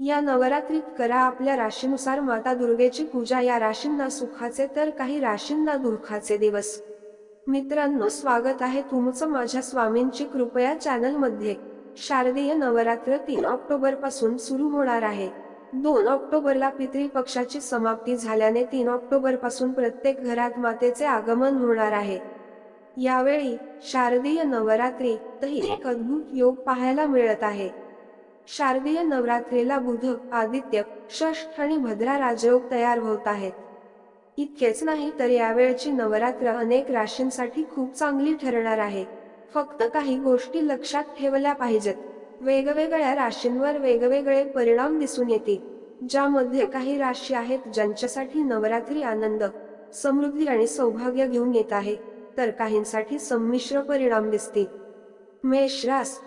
या नवरात्रीत करा आपल्या राशीनुसार माता दुर्गेची पूजा. या राशींना सुखाचे तर काही राशींना दुःखाचे दिवस. मित्रांनो स्वागत आहे तुमचं माझ्या स्वामींची कृपया चॅनलमध्ये शारदीय नवरात्र तीन ऑक्टोबरपासून सुरू होणार आहे. दोन ऑक्टोबरला पितृपक्षाची समाप्ती झाल्याने तीन ऑक्टोबरपासून प्रत्येक घरात मातेचे आगमन होणार आहे. यावेळी शारदीय नवरात्रीतही एक अद्भुत योग पाहायला मिळत आहे. शारदीय नवरात्रीला बुध आदित्य षष्ठ आणि भद्रा राजयोग तयार होत आहेत. इतकेच नाही तर यावेळची नवरात्र अनेक राशींसाठी खूप चांगली ठरणार आहे. फक्त काही गोष्टी लक्षात ठेवल्या पाहिजेत. वेगवेगळ्या राशींवर वेगवेगळे परिणाम दिसून येतील ज्यामध्ये काही राशी आहेत ज्यांच्यासाठी नवरात्री आनंद समृद्धी आणि सौभाग्य घेऊन येत आहे तर काहींसाठी संमिश्र परिणाम दिसतील. मेष रास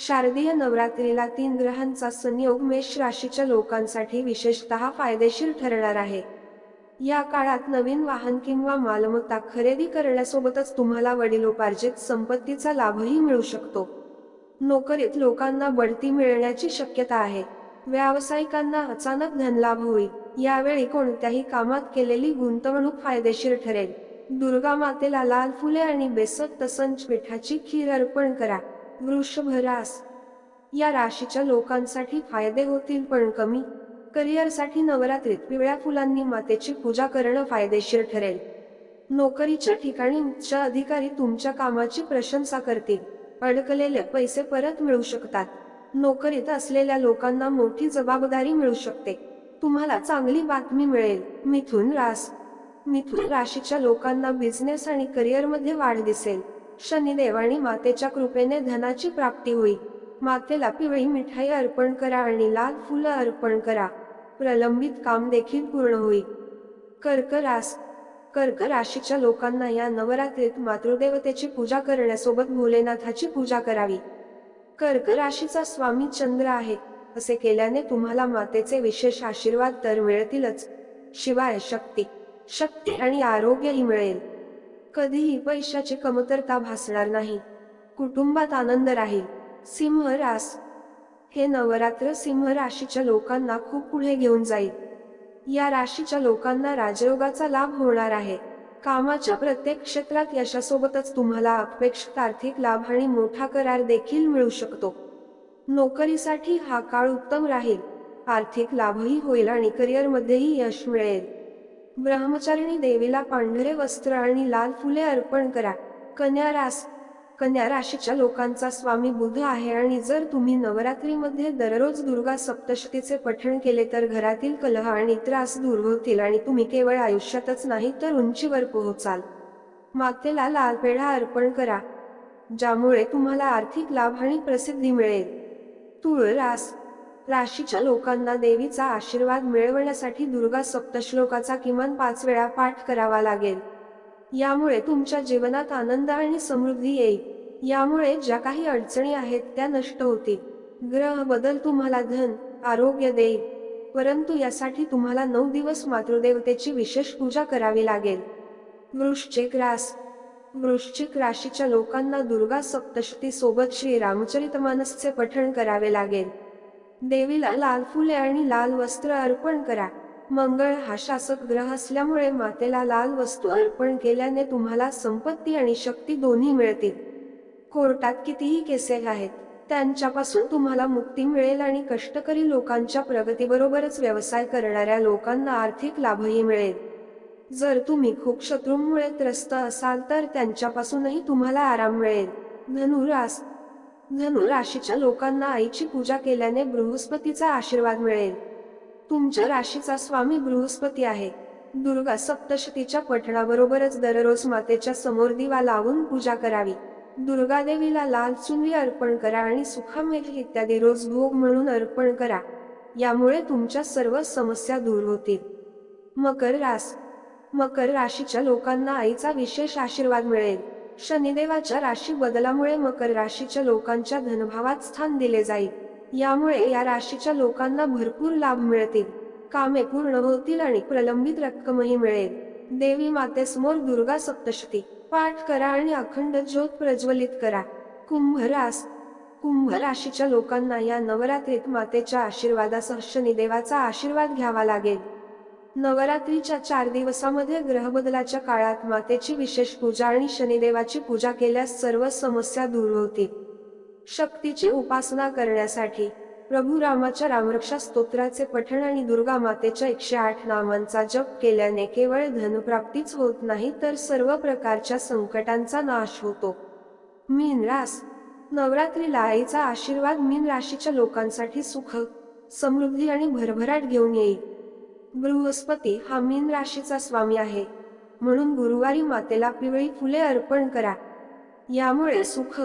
शारदीय नवरात्रीला तीन ग्रहांचा संयोग मेष राशीच्या लोकांसाठी विशेषतः फायदेशीर ठरणार आहे. या काळात नवीन वाहन किंवा मालमत्ता खरेदी करण्यासोबतच तुम्हाला वडिलोपार्जित संपत्तीचा लाभही मिळू शकतो. नोकरीत लोकांना बढती मिळण्याची शक्यता आहे. व्यावसायिकांना अचानक धनलाभ होईल. यावेळी कोणत्याही कामात केलेली गुंतवणूक फायदेशीर ठरेल. दुर्गा मातेला लाल फुले आणि बेसत तसंच पिठाची खीर अर्पण करा. वृषभ रास या राशीच्या लोकांसाठी फायदे होतील पण कमी. करिअरसाठी नवरात्रीत पिवळ्या फुलांनी मातेची पूजा करणं फायदेशीर ठरेल. नोकरीच्या ठिकाणी उच्च अधिकारी तुमच्या कामाची प्रशंसा करतील. अडकलेले पैसे परत मिळू शकतात. नोकरीत असलेल्या लोकांना मोठी जबाबदारी मिळू शकते. तुम्हाला चांगली बातमी मिळेल. मिथुन रास. मिथुन राशीच्या लोकांना बिझनेस आणि करिअरमध्ये वाढ दिसेल. शनिदेव आणि मातेच्या कृपेने धनाची प्राप्ती होईल मातेला पिवळी मिठाई अर्पण करा आणि लाल फुलं अर्पण करा. प्रलंबित काम देखील पूर्ण होईल कर्क रास कर्क राशीच्या लोकांना या नवरात्रीत मातृदेवतेची पूजा करण्यासोबत भोलेनाथाची पूजा करावी. कर्क राशीचा स्वामी चंद्र आहे असे केल्याने तुम्हाला मातेचे विशेष आशीर्वाद तर मिळतीलच शिवाय शक्ती शक्ती आणि आरोग्यही मिळेल. कधीही पैशाची कमतरता भासणार नाही. कुटुंबात आनंद राहील. सिंह रास. हे नवरात्र सिंह राशीच्या लोकांना खूप पुढे घेऊन जाईल. या राशीच्या लोकांना राजयोगाचा लाभ होणार आहे. कामाच्या प्रत्येक क्षेत्रात यशासोबतच तुम्हाला अपेक्षित आर्थिक लाभ आणि मोठा करार देखील मिळू शकतो. नोकरीसाठी हा काळ उत्तम राहील. आर्थिक लाभही होईल आणि करिअरमध्येही यश मिळेल. ब्रह्मचारिणी देवीला पांढरे वस्त्र आणि लाल फुले अर्पण करा. कन्या रास कन्या राशीच्या लोकांचा स्वामी बुध आहे आणि जर तुम्ही नवरात्रीमध्ये दररोज दुर्गा सप्तशतीचे पठण केले तर घरातील कलह आणि त्रास दूर होतील आणि तुम्ही केवळ आयुष्यातच नाही तर उंचीवर पोहोचाल. मातेला लाल पेढा अर्पण करा ज्यामुळे तुम्हाला आर्थिक लाभ आणि प्रसिद्धी मिळेल. तुळ रास राशीच्या लोकांना देवीचा आशीर्वाद मिळवण्यासाठी दुर्गा सप्तश्लोकाचा किमान पाच वेळा पाठ करावा लागेल. यामुळे तुमच्या जीवनात आनंद आणि समृद्धी येईल. यामुळे ज्या काही अडचणी आहेत त्या नष्ट होतील. ग्रह बदल तुम्हाला धन आरोग्य देईल. परंतु यासाठी तुम्हाला नऊ दिवस मातृदेवतेची विशेष पूजा करावी लागेल. वृश्चिक रास. वृश्चिक राशीच्या लोकांना दुर्गा सप्तशती सोबत श्री रामचरितमानसचे पठण करावे लागेल. देवीला लाल फुले आणि लाल वस्त्र अर्पण करा. मंगळ हा शासक ग्रह असल्यामुळे मातेला लाल वस्तू अर्पण केल्याने तुम्हाला संपत्ती आणि शक्ती दोन्ही मिळतील. कोर्टात कितीही केसे आहेत त्यांच्यापासून तुम्हाला मुक्ती मिळेल आणि कष्टकरी लोकांच्या प्रगतीबरोबरच व्यवसाय करणाऱ्या लोकांना आर्थिक लाभही मिळेल. जर तुम्ही खूप शत्रूंमुळे त्रस्त असाल तर त्यांच्यापासूनही तुम्हाला आराम मिळेल. धनुरास धनु राशीच्या लोकांना आईची पूजा केल्याने बृहस्पतीचा आशीर्वाद मिळेल. तुमच्या राशीचा स्वामी बृहस्पती आहे. दुर्गा सप्तशतीच्या पठणाबरोबरच दररोज मातेच्या समोर दिवा लावून पूजा करावी. दुर्गा देवीला लाल चुनरी अर्पण करा आणि सुखामेघ इत्यादी रोज भोग म्हणून अर्पण करा. यामुळे तुमच्या सर्व समस्या दूर होतील. मकर रास मकर राशीच्या लोकांना आईचा विशेष आशीर्वाद मिळेल. शनिदेवाच्या राशी बदलामुळे मकर राशीच्या लोकांच्या धनभावात स्थान दिले जाईल. यामुळे या राशीच्या लोकांना भरपूर लाभ मिळतील. कामे पूर्ण होतील आणि प्रलंबित रक्कमही मिळेल. देवी मातेसमोर दुर्गा सप्तशती पाठ करा आणि अखंड ज्योत प्रज्वलित करा. कुंभ रास कुंभ राशीच्या लोकांना या नवरात्रीत मातेच्या आशीर्वादासह शनिदेवाचा आशीर्वाद घ्यावा लागेल. नवरात्रीच्या चार दिवसामध्ये ग्रहबदलाच्या काळात मातेची विशेष पूजा आणि शनिदेवाची पूजा केल्यास सर्व समस्या दूर होतील. शक्तीची उपासना करण्यासाठी प्रभू रामाच्या रामरक्षा स्तोत्राचे पठण आणि दुर्गा मातेच्या एकशे आठ नामांचा जप केल्याने केवळ धनप्राप्तीच होत नाही तर सर्व प्रकारच्या संकटांचा नाश होतो. मीन रास. नवरात्रीला आईचा आशीर्वाद मीन राशीच्या लोकांसाठी सुख समृद्धी आणि भरभराट घेऊन येईल. बृहस्पती हा मीन राशीचा स्वामी आहे. म्हणून गुरुवारी मातेला पिवळी फुले अर्पण करा. यामुळे सुख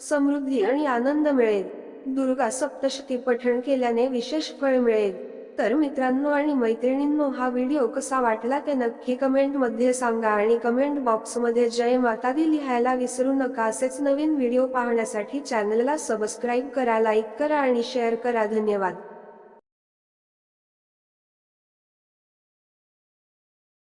समृद्धी आणि आनंद मिळेल. दुर्गा सप्तशती पठण केल्याने विशेष फळ मिळेल. तर मित्रांनो आणि मैत्रिणींनो हा व्हिडिओ कसा वाटला ते नक्की कमेंटमध्ये सांगा आणि कमेंट बॉक्समध्ये जय माता दी लिहायला विसरू नका असेच नवीन व्हिडिओ पाहण्यासाठी चॅनलला सबस्क्राईब करा लाईक करा आणि शेअर करा. धन्यवाद.